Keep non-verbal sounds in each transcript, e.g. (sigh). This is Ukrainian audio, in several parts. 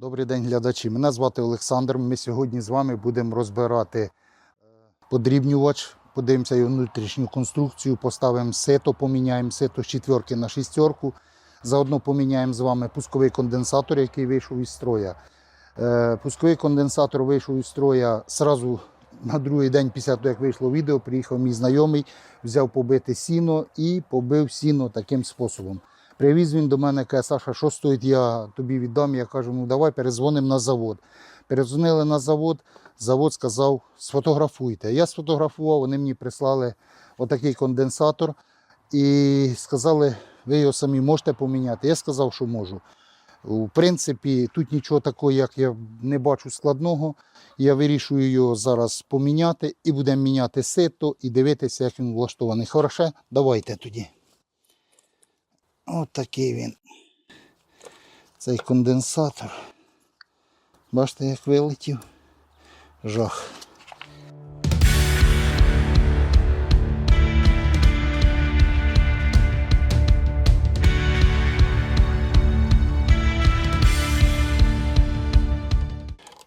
Добрий день, глядачі. Мене звати Олександр. Ми сьогодні з вами будемо розбирати е, подрібнювач. Подивимося його внутрішню конструкцію, поставимо сито, поміняємо сито з четверки на шістерку. Заодно поміняємо з вами пусковий конденсатор, який вийшов із строя. Е, Пусковий конденсатор вийшов із строя сразу на другий день після того, як вийшло відео, приїхав мій знайомий, взяв побити сіно і побив сіно таким способом. Привіз він до мене, каже, Саша, що стоїть, я тобі віддам. Я кажу, ну давай перезвонимо на завод. Перезвонили на завод, завод сказав, сфотографуйте. Я сфотографував, вони мені прислали отакий конденсатор і сказали, ви його самі можете поміняти. Я сказав, що можу. В принципі, тут нічого такого, як я не бачу складного. Я вирішую його зараз поміняти і будемо міняти сито і дивитися, як він влаштований. Хороше, давайте тоді. От такий він. Цей конденсатор. Бачите, як вилетів. Жах.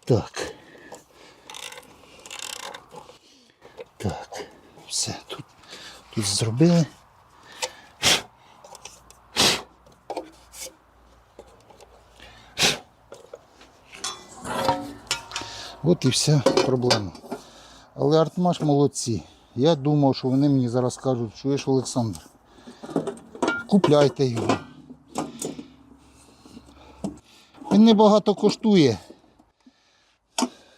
Так. Так. Все тут, тут зробили. От і вся проблема. Але Артмаш молодці. Я думав, що вони мені зараз кажуть, чуєш, Олександр, купляйте його. Він небагато коштує.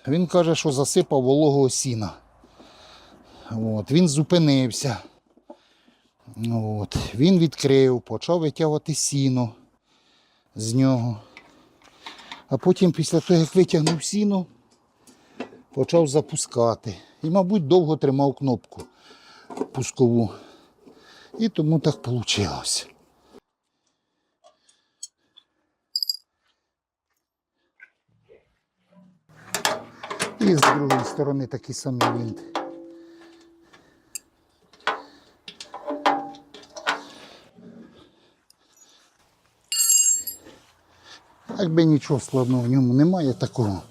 Він каже, що засипав вологого сіна. От, він зупинився. От, він відкрив, почав витягувати сіно з нього. А потім, після того, як витягнув сіно, почав запускати. І, мабуть, довго тримав кнопку пускову. І тому так вийшло. І з другої сторони такий самий винт. Якби нічого складного в ньому немає такого.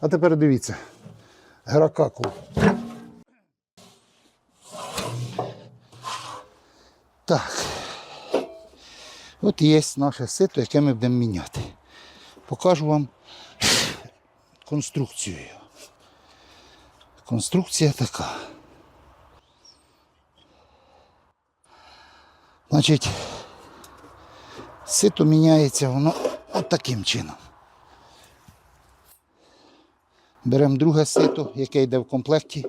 А тепер дивіться. Гракакул. Так. От є наше сито, яке ми будемо міняти. Покажу вам конструкцію. Конструкція така. Значить, сито міняється воно от таким чином. Беремо друге сито, яке йде в комплекті.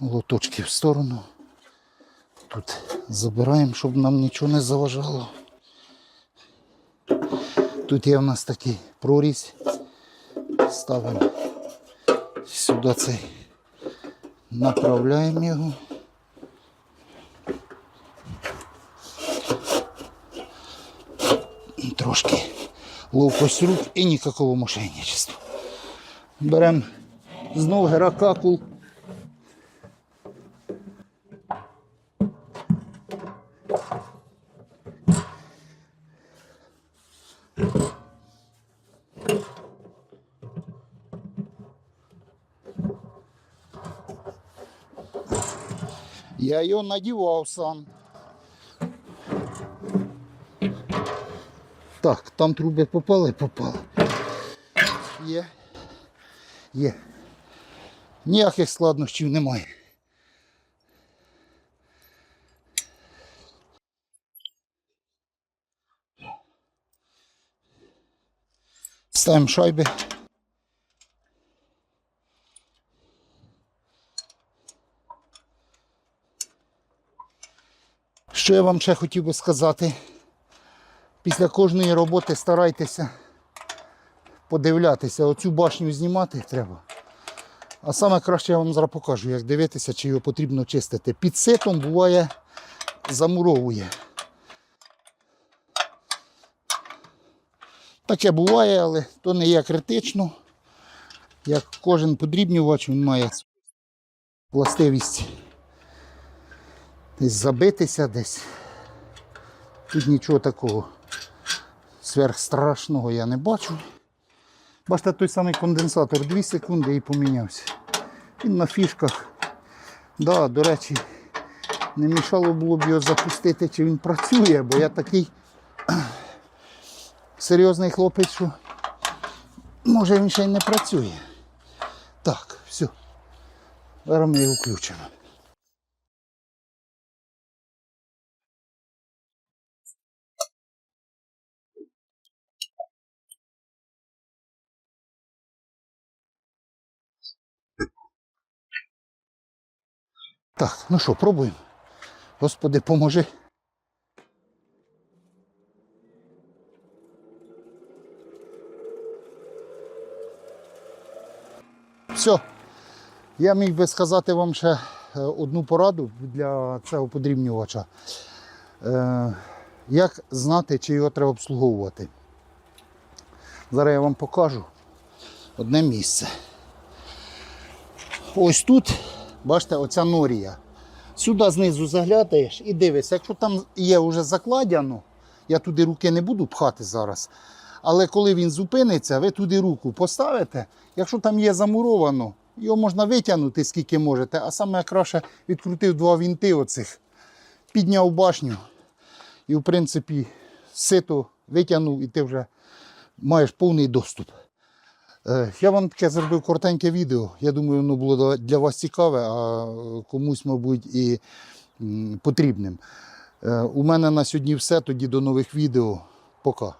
Лоточки в сторону. Тут забираємо, щоб нам нічого не заважало. Тут є в нас такий прорізь. Ставимо сюди цей, направляємо його. Трошки ловкость рук і ніякого мошенничества. Беремо знову геракакул. Я його надівав сам. Так, там труби попали, попали. Є. Є. Ніяких складнощів немає. Ставимо шайби. Що я вам ще хотів би сказати? Після кожної роботи старайтеся подивлятися. Оцю башню знімати треба. А саме краще я вам зараз покажу, як дивитися, чи його потрібно чистити. Під ситом буває замуровує. Таке буває, але то не є критично. Як кожен подрібнювач, він має властивість десь забитися десь. Тут нічого такого сверхстрашного я не бачу. Бачите, той самий конденсатор 2 секунди і помінявся. Він на фішках. Да, до речі, не мішало було б його запустити, чи він працює, бо я такий (clears throat) серйозний хлопець, що може він ще й не працює. Так, все. Зараз ми його включимо. Так, ну що, пробуємо. Господи, поможи. Все. Я міг би сказати вам ще е, одну пораду для цього подрібнювача. Е, Як знати, чи його треба обслуговувати? Зараз я вам покажу одне місце. Ось тут, бачите, оця норія. Сюди знизу заглядаєш і дивишся, якщо там є вже закладяно, я туди руки не буду пхати зараз. Але коли він зупиниться, ви туди руку поставите. Якщо там є замуровано, його можна витягнути скільки можете, а саме краще відкрутив два вінти оцих, підняв башню і, в принципі, сито витягнув, і ти вже маєш повний доступ. Е, Я вам таке зробив коротеньке відео. Я думаю, воно було для вас цікаве, а комусь, мабуть, і потрібним. Е, У мене на сьогодні все. Тоді до нових відео. Пока.